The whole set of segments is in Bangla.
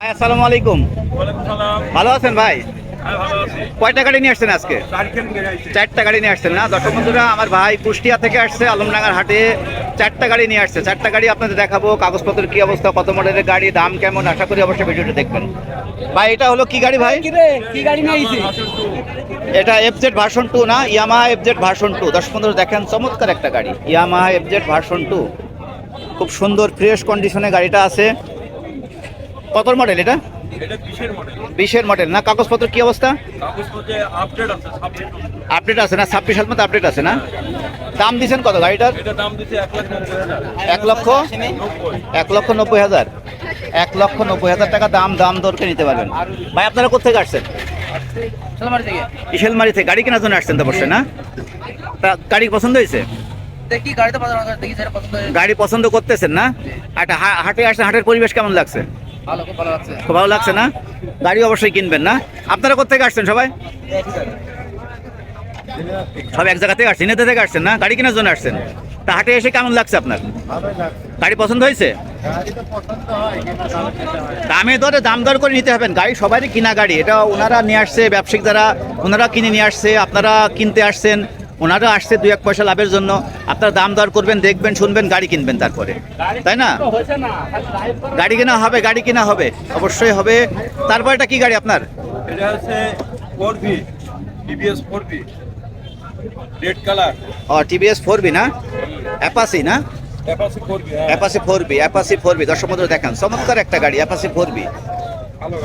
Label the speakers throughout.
Speaker 1: আসসালামু আলাইকুম। ভালো আছেন ভাই?
Speaker 2: হ্যাঁ ভালো আছি।
Speaker 1: কয়টা গাড়ি নিয়ে আসছেন আজকে? চারটা গাড়ি নিয়ে আসছেন না? দর্শক বন্ধুরা আমার ভাই কুষ্টিয়া থেকে আসছে আলমডাঙ্গার হাটে। চারটা গাড়ি নিয়ে আসছে। চারটা গাড়ি আপনাদের দেখাবো কাগজপত্রের কি অবস্থা কত মডেলের গাড়ি দাম কেমন আশা করি অবশ্যই ভিডিওটা দেখবেন। ভাই এটা হলো কি গাড়ি ভাই?
Speaker 3: কি গাড়ি নিয়ে আইছি?
Speaker 1: এটা এফজেড ভার্সন টু না? ইয়ামাহা এফজেড ভার্সন টু দর্শক বন্ধুরা দেখেন চমৎকার একটা গাড়ি। ইয়ামাহা এফজেড ভার্সন টু খুব সুন্দর ফ্রেশ কন্ডিশনে গাড়িটা আছে। কত মডেল এটা?
Speaker 2: এটা কিসের মডেল
Speaker 1: বিশের মডেল না কাগজপত্র কি অবস্থা?
Speaker 2: আপডেট আছে সাবজেক্ট
Speaker 1: আপডেট আছে না? ছাব্বিশ সাল মতো আপডেট আছে না? দাম দিচ্ছেন কত গাড়িটার?
Speaker 2: এক
Speaker 1: লক্ষ
Speaker 2: নব্বই
Speaker 1: এক লক্ষ? নব্বই হাজার। এক লক্ষ নব্বই হাজার টাকা দাম দাম দরকে নিতে পারবেন। ভাই আপনারা কোথেকে আসছেন?
Speaker 3: থেকে।
Speaker 1: গাড়ি কেনার জন্য আসছেন তো অবশ্যই না? তা গাড়ি পছন্দ হয়েছে?
Speaker 3: দেখি গাড়িতে পছন্দ হয়, দেখি যেটা পছন্দ হয়
Speaker 1: গাড়ি পছন্দ করতেছেন না? একটা হাটে আসছেন হাটের পরিবেশ কেমন লাগছে?
Speaker 3: খুব ভালো লাগছে।
Speaker 1: না? গাড়ি অবশ্যই কিনবেন না? আপনারা কোথেকে আসছেন সবাই? সব এক জায়গা থেকে আসছেন? এতে থেকে আসছেন না? গাড়ি কেনার জন্য আসছেন? তা হাটে এসে কেমন লাগছে আপনার? গাড়ি পছন্দ হয়েছে? দামে দরে দাম দর করে নিতে হবেন। গাড়ি সবারই কিনা গাড়ি। এটা ওনারা নিয়ে আসছে, ব্যবসায়িক যারা, ওনারা কিনে নিয়ে আসছে, আপনারা কিনতে আসছেন। ওনারা আসছে দু এক পয়সা লাভের জন্য। আপনারা দাম দর করবেন দেখবেন শুনবেন গাড়ি কিনবেন তারপরে। তাই না? গাড়ি কেনা হবে গাড়ি কেনা হবে অবশ্যই হবে। তারপর এটা কি গাড়ি আপনার?
Speaker 2: এটা হচ্ছে four TVS four V red colour.
Speaker 1: ও টিভিএস ফোর বি না? অ্যাপাসি না?
Speaker 2: অ্যাপাসি ফোর ভি হ্যাঁ।
Speaker 1: Apache four B Apache four B. দর্শক বন্ধুরা দেখেন চমৎকার একটা গাড়ি অ্যাপাসি ফোর বি।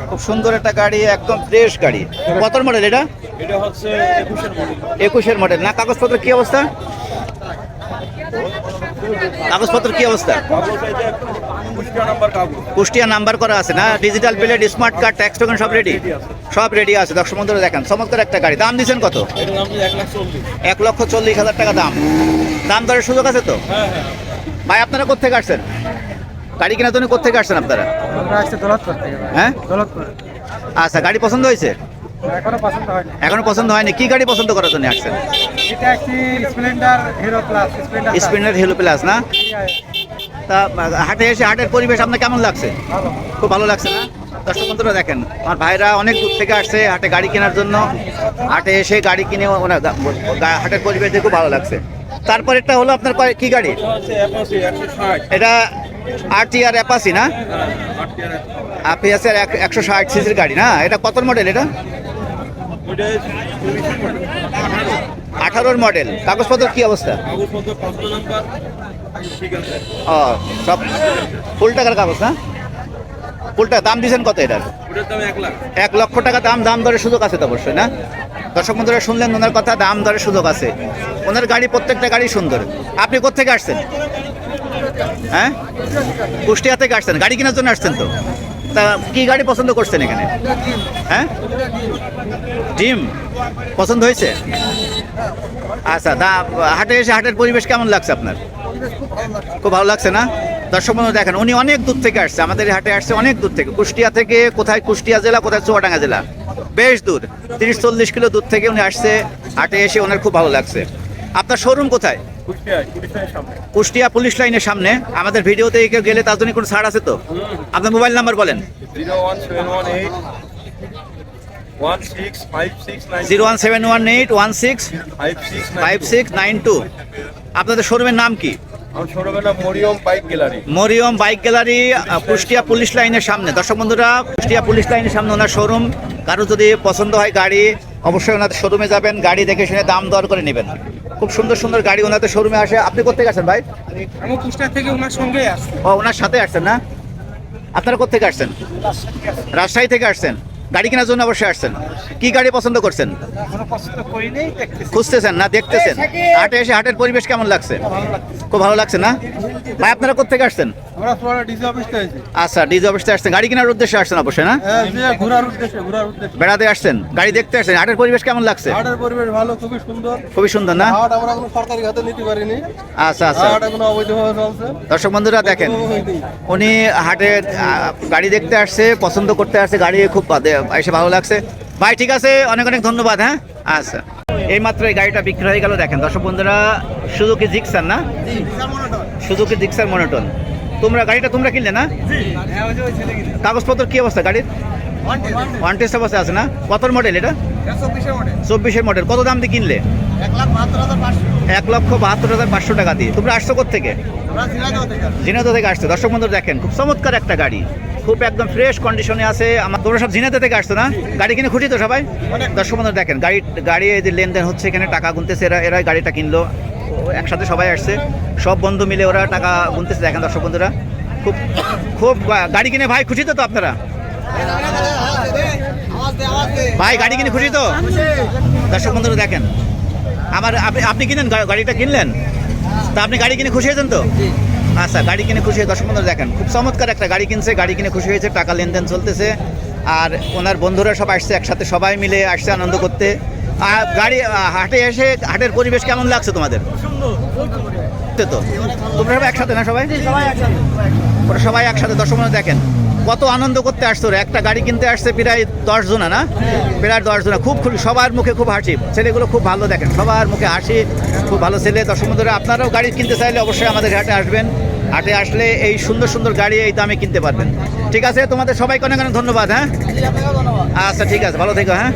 Speaker 1: খুব সুন্দর একটা গাড়ি একদম ফ্রেশ গাড়ি। কত মডেল এটা?
Speaker 2: এটা হচ্ছে একুশের মডেল
Speaker 1: না কাগজপত্র কি অবস্থা? কাগজপত্র কি অবস্থা?
Speaker 2: কুষ্টিয়া নাম্বার
Speaker 1: করা আছে না? Digital plate smart card tax token সব রেডি সব রেডি আছে। দর্শক বন্ধুরা দেখেন চমৎকার একটা গাড়ি। দাম দিচ্ছেন কত?
Speaker 2: এক
Speaker 1: লক্ষ চল্লিশ হাজার টাকা দাম। দাম দরের সুযোগ আছে তো?
Speaker 2: হ্যাঁ হ্যাঁ।
Speaker 1: ভাই আপনারা কোথেকে আসছেন? গাড়ি কেনার জন্য কোথেকে আসছেন আপনারা। হ্যাঁ? আচ্ছা গাড়ি পছন্দ হয়েছে?
Speaker 3: এখনও পছন্দ হয়নি।
Speaker 1: পছন্দ হয়নি। কি গাড়ি পছন্দ করার জন্য আসছেন?
Speaker 3: স্প্লেন্ডার হিরো প্লাস
Speaker 1: হিলো প্লাস না? তা হাটে এসে হাটের পরিবেশ আপনার কেমন লাগছে? খুব ভালো লাগছে না? দর্শক বন্ধুরা দেখেন আমার ভাইরা অনেক দূর থেকে আসছে হাটে গাড়ি কেনার জন্য। হাটে এসে গাড়ি কিনে ওনার হাটের পরিবেশ দেখে খুব ভালো লাগছে। তারপর একটা হলো আপনার কয়- কি গাড়ি?
Speaker 2: এটা ষাট
Speaker 1: আর আর অ্যাপাসি না?
Speaker 2: আট টিয়ার
Speaker 1: একশো ষাট সিসির গাড়ি, না? এটা কত মডেল এটা? আঠারোর মডেল কাগজপত্র কি অবস্থা? ও, সব ফুল টাকার কাগজ, না? ফুল টাকা, দাম দিয়েছেন কত এটার?
Speaker 2: এক
Speaker 1: লক্ষ টাকা দাম দাম দরের সুযোগ আছে তো অবশ্যই, না? দর্শক বন্ধুরা, শুনলেন ওনার কথা, দাম দরের সুযোগ আছে। ওনার গাড়ি, প্রত্যেকটা গাড়ি সুন্দর। আপনি কোথেকে আসছেন? হ্যাঁ? কুষ্টিয়া থেকে আসছেন গাড়ি কেনার জন্য আসছেন তো? তা কি গাড়ি পছন্দ করছেন এখানে? হ্যাঁ? ডিম পছন্দ হয়েছে? আচ্ছা দা হাটে এসে হাটের পরিবেশ কেমন লাগছে আপনার? খুব ভালো লাগছে না? দর্শক বন্ধু, দেখেন, উনি অনেক দূর থেকে আসছে, আমাদের হাটে আসছে অনেক দূর থেকে। কুষ্টিয়া থেকে কোথায়? কুষ্টিয়া জেলা, কোথায়? চুয়াডাঙ্গা জেলা। বেশ দূর, তিরিশ চল্লিশ কিলো দূর থেকে উনি আসছে, হাটে এসে ওনার খুব ভালো লাগছে। আপনার শোরুম কোথায়? কুষ্টিয়া পুলিশ লাইনের সামনে। আমাদের ভিডিওতে কেউ গেলে তার জন্য কোনো ছাড় আছে তো? আপনার মোবাইল নাম্বার বলেন।
Speaker 2: Zero one seven one eight one six five six nine
Speaker 1: two. আপনাদের শোরুমের নাম কি?
Speaker 2: Mariam bike gallery.
Speaker 1: Kushtia police লাইনের সামনে। দর্শক বন্ধুরা কুষ্টিয়া পুলিশ লাইনের সামনে ওনার শোরুম কারও যদি পছন্দ হয় গাড়ি অবশ্যই ওনাদের শোরুমে যাবেন গাড়ি দেখে শুনে দাম দর করে নেবেন। খুব সুন্দর সুন্দর গাড়ি ওনাদের শোরুমে আসে। আপনি কোথেকে আসেন ভাই?
Speaker 3: আমি কুষ্টা থেকে ওনার সঙ্গে আসছি।
Speaker 1: ও ওনার সাথে আসছেন না? আপনারা কোথেকে আসছেন? রাজশাহী থেকে আসছেন? গাড়ি কেনার জন্য অবশ্যই আসছেন। কি গাড়ি পছন্দ করছেন? খুঁজতেছেন না দেখতেছেন? হাটে এসে হাটের পরিবেশ কেমন লাগছে? খুব ভালো লাগছে না? ভাই আপনারা কোথেকে আসছেন?
Speaker 3: পুরো ডিজি অফিস থেকে
Speaker 1: আচ্ছা আসছেন। গাড়ি কেনার উদ্দেশ্যে আসছেন অবশ্যই না?
Speaker 3: হ্যাঁ
Speaker 1: বেড়াতে আসছেন। গাড়ি দেখতে আসছেন। হাটের পরিবেশ কেমন লাগছে?
Speaker 3: হাটের পরিবেশ ভালো খুবই সুন্দর।
Speaker 1: খুবই সুন্দর না?
Speaker 3: হাট আমরা কোনো সরকারি হাতে নিতে পারিনি।
Speaker 1: আচ্ছা আচ্ছা।
Speaker 3: হাট এখনও অবৈধভাবে চলছে।
Speaker 1: দর্শক বন্ধুরা দেখেন উনি হাটে গাড়ি দেখতে আসছে পছন্দ করতে আসছে গাড়ি খুব বাদে- এসে ভালো লাগছে। ভাই ঠিক আছে অনেক অনেক ধন্যবাদ হ্যাঁ? আচ্ছা। এই মাত্র এই গাড়িটা বিক্রি হয়ে গেল দেখেন দর্শক বন্ধুরা সুজুকি জিক্সার না? Suzuki Gixxer monotone. তোমরা গাড়িটা তোমরা কিনলে না?
Speaker 3: হ্যাঁ
Speaker 1: কাগজপত্র কি অবস্থা গাড়ির? ওয়ান টেস্ট অবস্থা আছে না? কত মডেল এটা? চব্বিশের মডেল কত দাম দিয়ে কিনলে?
Speaker 3: এক
Speaker 1: লক্ষ বাহাত্তর হাজার পাঁচশো টাকা দিয়ে তোমরা আসছো থেকে
Speaker 3: আমরা ঝিনাইদহ থেকে আসছি।
Speaker 1: দর্শক বন্ধু দেখেন খুব চমৎকার একটা গাড়ি খুব একদম ফ্রেশ কন্ডিশনে আছে আমার তোমরা সব ঝিনাইদহ থেকে আসছো না গাড়ি কিনে খুশি তো সবাই দর্শক বন্ধু দেখেন গাড়ি গাড়ি এই যে লেনদেন হচ্ছে এখানে টাকা গুনতেছে এরা এরাই গাড়িটা কিনলো একসাথে সবাই আসছে সব বন্ধু মিলে ওরা টাকা গুনতেছে দেখেন দর্শক বন্ধুরা খুব খুব গাড়ি কিনে ভাই খুশি তো তো আপনারা ভাই গাড়ি কিনে খুশি তো দর্শক বন্ধুরা দেখেন আমার আপনি আপনি কিনেন গাড়িটা কিনলেন? তা আপনি গাড়ি কিনে খুশি হয়েছেন তো? আচ্ছা গাড়ি কিনে খুশি হয়ে দর্শক পনেরো দেখেন খুব চমৎকার একটা গাড়ি কিনছে গাড়ি কিনে খুশি হয়েছে টাকা লেনদেন চলতেছে। আর ওনার বন্ধুরা সব আসছে একসাথে সবাই মিলে আসছে আনন্দ করতে। গাড়ি হাটে এসে হাটের পরিবেশ কেমন লাগছে তোমাদের? তো তোমরা সবাই একসাথে না সবাই? সবাই একসাথে বন্ধু দেখেন, কত আনন্দ করতে আসতো। একটা গাড়ি কিনতে আসছে প্রায় দশ জনা, না? প্রায় দশ জনা। খুব খুশি সবার মুখে খুব হাসি। ছেলেগুলো খুব ভালো দেখেন, সবার মুখে হাসি, খুব ভালো ছেলে। দর্শক বন্ধুরা, আপনারাও গাড়ি কিনতে চাইলে অবশ্যই আমাদের হাটে আসবেন। হাটে আসলে এই সুন্দর সুন্দর গাড়ি এই দামে কিনতে পারবেন। ঠিক আছে, তোমাদের সবাইকে অনেক অনেক ধন্যবাদ হ্যাঁ? আচ্ছা ঠিক আছে, ভালো থেকো হ্যাঁ?